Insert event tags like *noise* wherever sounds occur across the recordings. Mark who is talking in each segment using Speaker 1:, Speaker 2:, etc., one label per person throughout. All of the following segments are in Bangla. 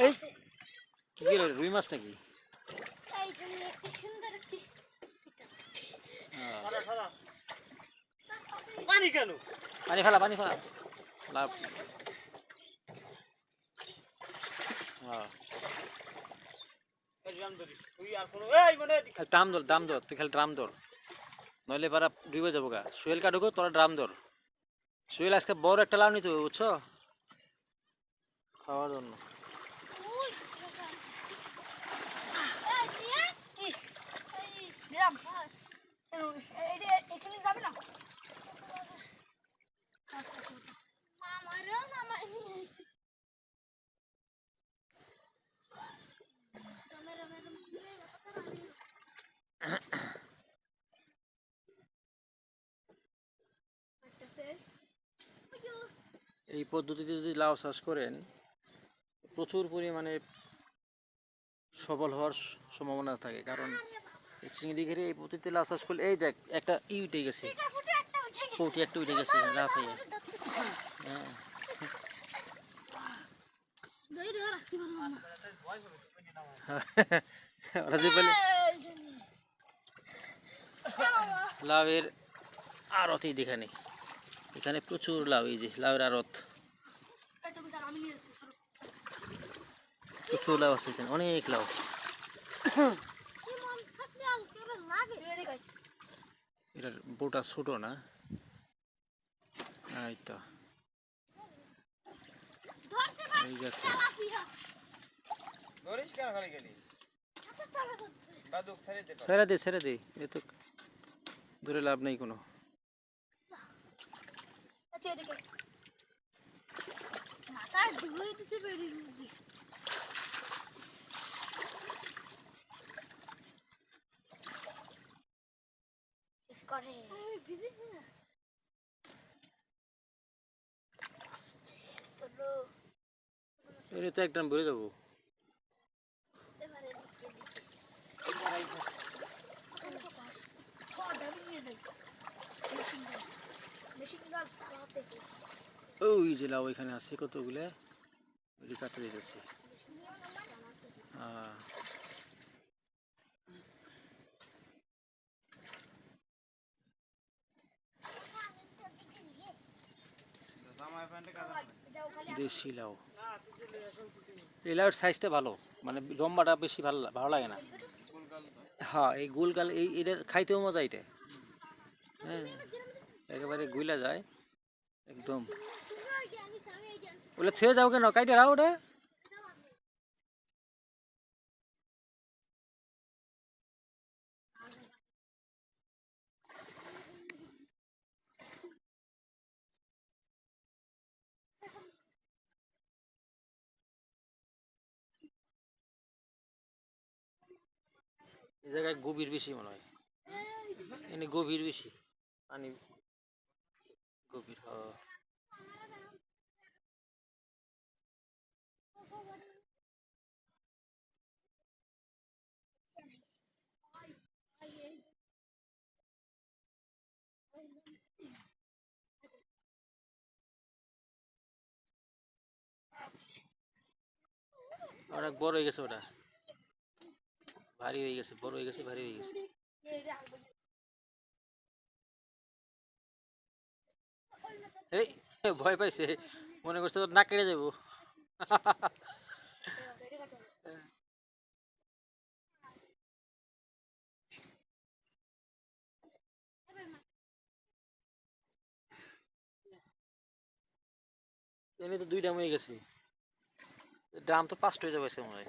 Speaker 1: এই। রুই মাছ নাকি
Speaker 2: পানি কেন
Speaker 1: পানি ফেলা পানি ফেলা লাভ হ্যাঁ
Speaker 2: মনে হয়
Speaker 1: ড্রাম ধর ড্রাম ধর তুই খালি ড্রাম ধর নইলে পারা ডুবে যাব গা সুয়েল কাটুকো তোরা ড্রাম ধর সুয়েল আজকে বড় একটা লাউ নিতে হবে বুঝছ খাওয়ার জন্য
Speaker 3: এখানে যাবে না
Speaker 1: এই পদ্ধতিতে যদি লাউ চাষ করেন, প্রচুর পরিমাণে সফল হওয়ার সম্ভাবনা থাকে। কারণ চিংড়ি ঘিরে এই পদ্ধতিতে লাউ চাষ করলে, এই দেখ, একটা ই উঠে গেছে।
Speaker 3: এটা একটা উঠে গেছে
Speaker 1: লাভ হয়ে। হ্যাঁ ওরা আড়তই দেখানে এখানে প্রচুর লাউ, এই যে লাউয়ের আড়ত
Speaker 3: এই তো স্যার আমি নিয়ে এসেছি
Speaker 1: প্রচুর লাউ আছে এখানে অনেক লাউ।
Speaker 3: মন দেখ
Speaker 1: এটার বোটা ছোট না? এই তো। এই
Speaker 2: ছেড়ে দে
Speaker 1: ছেড়ে দে। এ তো ধরে লাভ নেই কোনো।
Speaker 3: আচ্ছা মাথায় ধুয়ে দিতে পেরে গেছি করে চলো
Speaker 1: এর তো একটা ভরে দেবো
Speaker 3: এবারে দিকে দিকে ছটা নিয়ে
Speaker 1: যে লাউ এখানে আছে কতগুলো? কাটতে দিতেছি হ্যাঁ
Speaker 2: জামাই প্যান্টে কাজ
Speaker 3: যাও খালি
Speaker 1: দেশি লাউ। এই লাউয়ের সাইজটা ভালো মানে লম্বাটা বেশি ভালো ভালো লাগে না। হ্যাঁ এই গোলগাল এই এটা খাইতেও মজা এটা। হ্যাঁ একেবারে গুইলা যায়, একদম। বলে ছেড়ে যাও কেন? কাইটে রাও ওটা? এই জায়গায় গভীর বেশি মনে হয়। এনে গভীর বেশি। পানি গভীর অনেক বড় হয়ে গেছে ওটা। ভারী হয়ে গেছে, বড় হয়ে গেছে, ভারী হয়ে গেছে। এই ভয় পাইছে, মনে করছে নাক কেটে যাব। এমনি তো দুইটা হয়ে গেছে। দাম তো পাঁচটা হয়ে যাবে মনে হয়।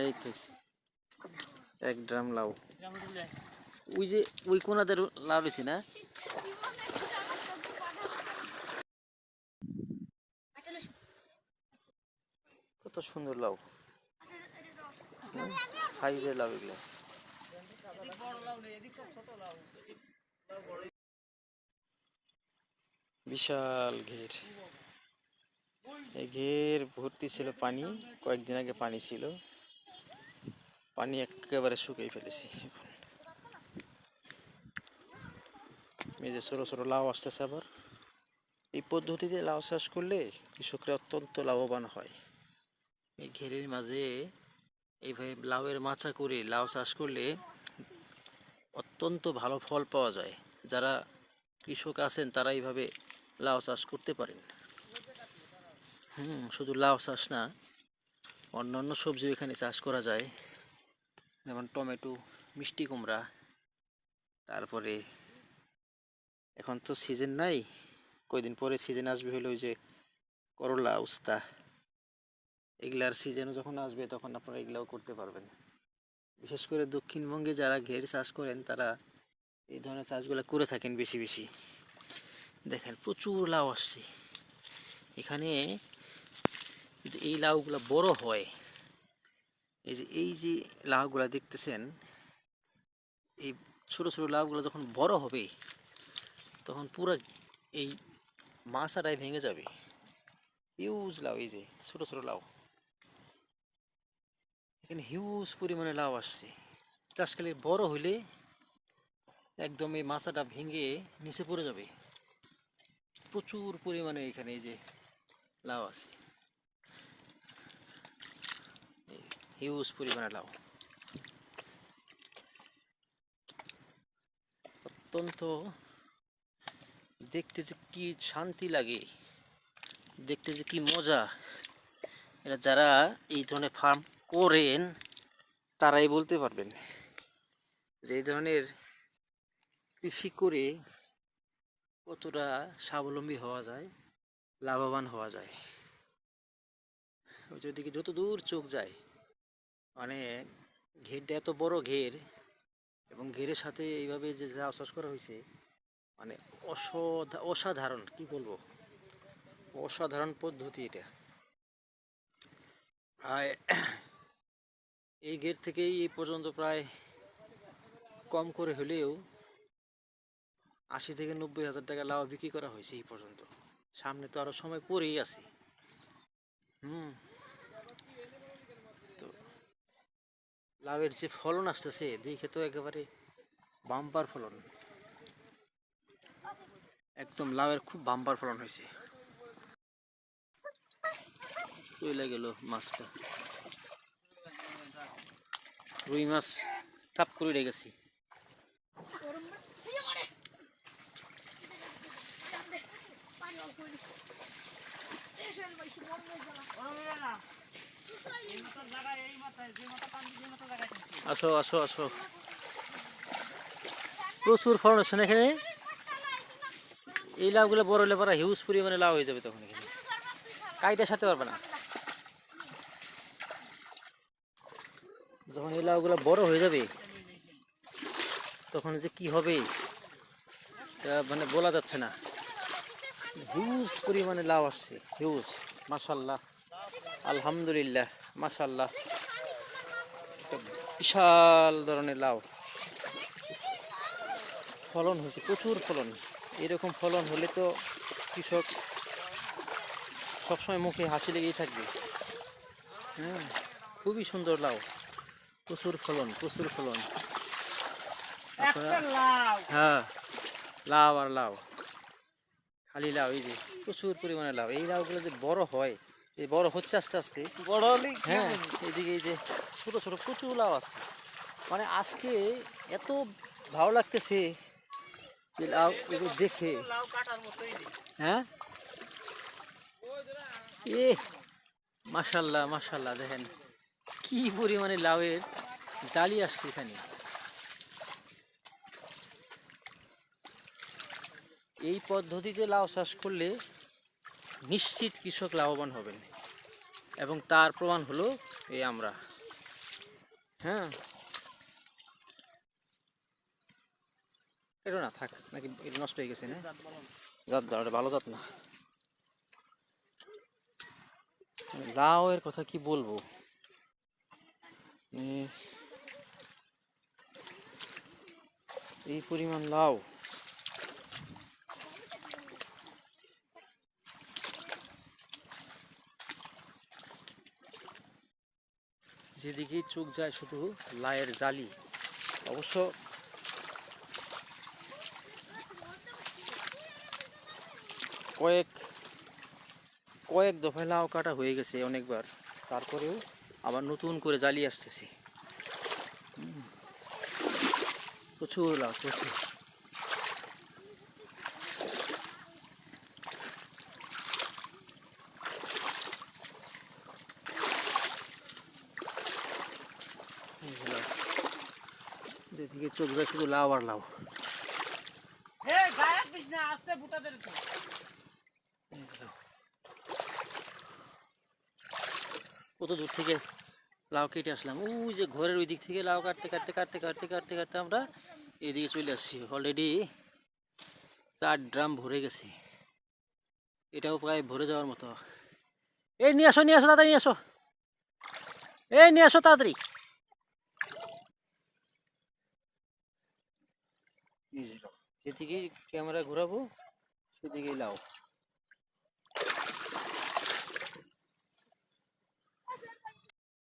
Speaker 1: এই তো এক ড্রাম লাউ। ওই যে, ওই কোনাদের লাউ বেশি না? কত সুন্দর লাউ। সাইজের লাউ এগুলো। বিশাল ঘের। এই ঘের ভর্তি ছিল পানি, কয়েকদিন আগে পানি ছিল। পানি একেবারে শুকিয়ে ফেলেছি এখন। এই যে ছোটো ছোটো লাউ আসতেছে আবার। এই পদ্ধতিতে লাউ চাষ করলে কৃষকরা অত্যন্ত লাভবান হয়। এই ঘেরের মাঝে এইভাবে লাউয়ের মাচা করে লাউ চাষ করলে অত্যন্ত ভালো ফল পাওয়া যায়। যারা কৃষক আছেন তারা এইভাবে লাউ চাষ করতে পারেন। হুম, শুধু লাউ চাষ না, অন্যান্য সবজি এখানে চাষ করা যায়। যেমন টমেটো, মিষ্টি কুমড়া, তারপরে এখন তো সিজন নাই। কয়দিন পরে সিজন আসবে হলো ওই যে করলা, উস্তা। এগুলার সিজনও যখন আসবে তখন আপনারা এগুলাও করতে পারবেন। বিশেষ করে দক্ষিণবঙ্গে যারা ঘের চাষ করেন, তারা এই ধরনের চাষগুলো করে থাকেন বেশি বেশি। দেখেন, প্রচুর লাউ আসছে। এখানে এই লাউগুলো বড় হয় এই যে এই যে লাউগুলা দেখতেছেন, এই ছোট ছোট লাউগুলো যখন বড় হবে, তখন পুরো এই মাছাটাই ভেঙে যাবে। হিউজ লাউ, এই যে, ছোট ছোট লাউ। এখানে হিউজ পরিমাণে লাউ আসছে। চাষকালে বড় হইলে একদম এই মাছাটা ভেঙে নিচে পড়ে যাবে। প্রচুর পরিমাণে এখানে এই যে লাউ আছে। হিউজ পরিমাণে লাউ। অত্যন্ত দেখতে যে কি শান্তি লাগে, দেখতে যে কি মজা। এটা যারা এই ধরনের ফার্ম করেন, তারাই বলতে পারবেন যে এই ধরনের কৃষি করে কতটা স্বাবলম্বী হওয়া যায়, লাভবান হওয়া যায়। ওই যে ওদিকে যত দূর চোখ যায় মানে ঘেরটা এত বড় ঘের এবং ঘেরের সাথে এইভাবে যে যা চাষ করা হয়েছে মানে অসধা, অসাধারণ, কি বলব? অসাধারণ পদ্ধতি এটা। *clears throat* এই গেট থেকেই এই পর্যন্ত প্রায় কম করে হলেও আশি থেকে নব্বই হাজার টাকা লাভ বিক্রি করা হয়েছে এই পর্যন্ত। সামনে তো আরও সময় পরেই আছে। হুম। লাউয়ের যে ফলন আসতেছে, দেখে তো একেবারে বাম্পার ফলন। একদম লাউয়ের খুব বাম্পার ফলন হয়েছে। চলে গেল মাছটা। রুই মাছ চাপ করে রেখেছি আসো আসো আসো। প্রচুর ফলন হচ্ছে না এখানে? এই লাউগুলো বড় হলে পরে হিউজ পরিমাণে লাউ হয়ে যাবে তখন এখানে। কাইটা সারতে পারবে না। যখন এই লাউগুলো বড় হয়ে যাবে, তখন যে কি হবে মানে বলা যাচ্ছে না। হিউজ পরিমাণে লাউ আসছে হিউজ মাশাল্লাহ আলহামদুলিল্লাহ মাশাল্লাহ একটা বিশাল ধরনের লাউ। ফলন হয়েছে প্রচুর ফলন। এরকম ফলন হলে তো কৃষক সবসময় মুখে হাসি লেগেই থাকবে। হ্যাঁ খুবই সুন্দর লাউ। প্রচুর ফলন প্রচুর ফলন। হ্যাঁ লাউ আর লাউ। খালি লাউ এই যে প্রচুর পরিমাণে লাউ। এই লাউগুলো যে বড় হয় এই বড় হচ্ছে আস্তে আস্তে।
Speaker 2: বড় হলে
Speaker 1: হ্যাঁ এদিকে এই যে ছোট ছোট প্রচুর লাউ আছে। মানে আজকে এত ভালো লাগতেছে যে লাউ এগুলো দেখে। হ্যাঁ? এ মাশাল্লাহ মাশাল্লাহ দেখেন। কি পরিমাণে লাউয়ের জালি আসছে এখানে। এই পদ্ধতিতে লাউ চাষ করলে নিশ্চিত কৃষক লাভবান হবেন। এবং তার প্রমাণ হলো এই আমরা। হ্যাঁ। এটা না, থাক, নাকি নষ্ট হয়ে গেছে না? জাত ভালো ভালো জাত না। লাউ এর কথা কি বলব? এই পরিমাণ লাউ। যেদিকেই চোখ যায় শুধু লায়ের জালি। অবশ্য কয়েক কয়েক দফায় লাউ কাটা হয়ে গেছে অনেকবার। তারপরেও আবার নতুন করে জ্বালিয়ে আসতেছে। প্রচুর লাউ, প্রচুর। লাউ। যেদিকে চোখ যায় শুধু লাউ আর লাউ। কত দূর থেকে লাউ কেটে আসলাম। ওই যে ঘরের ওই দিক থেকে লাউ কাটতে কাটতে কাটতে কাটতে কাটতে কাটতে আমরা এদিকে চলে আসছি। অলরেডি চার ড্রাম ভরে গেছে। এটাও প্রায় ভরে যাওয়ার মতো। এই নিয়ে আসো নিয়ে আসো তাড়াতাড়ি নিয়ে আসো। এই নিয়ে আসো তাড়াতাড়ি। লাউ। যেদিকেই ক্যামেরা ঘোরাবো সেদিকেই লাউ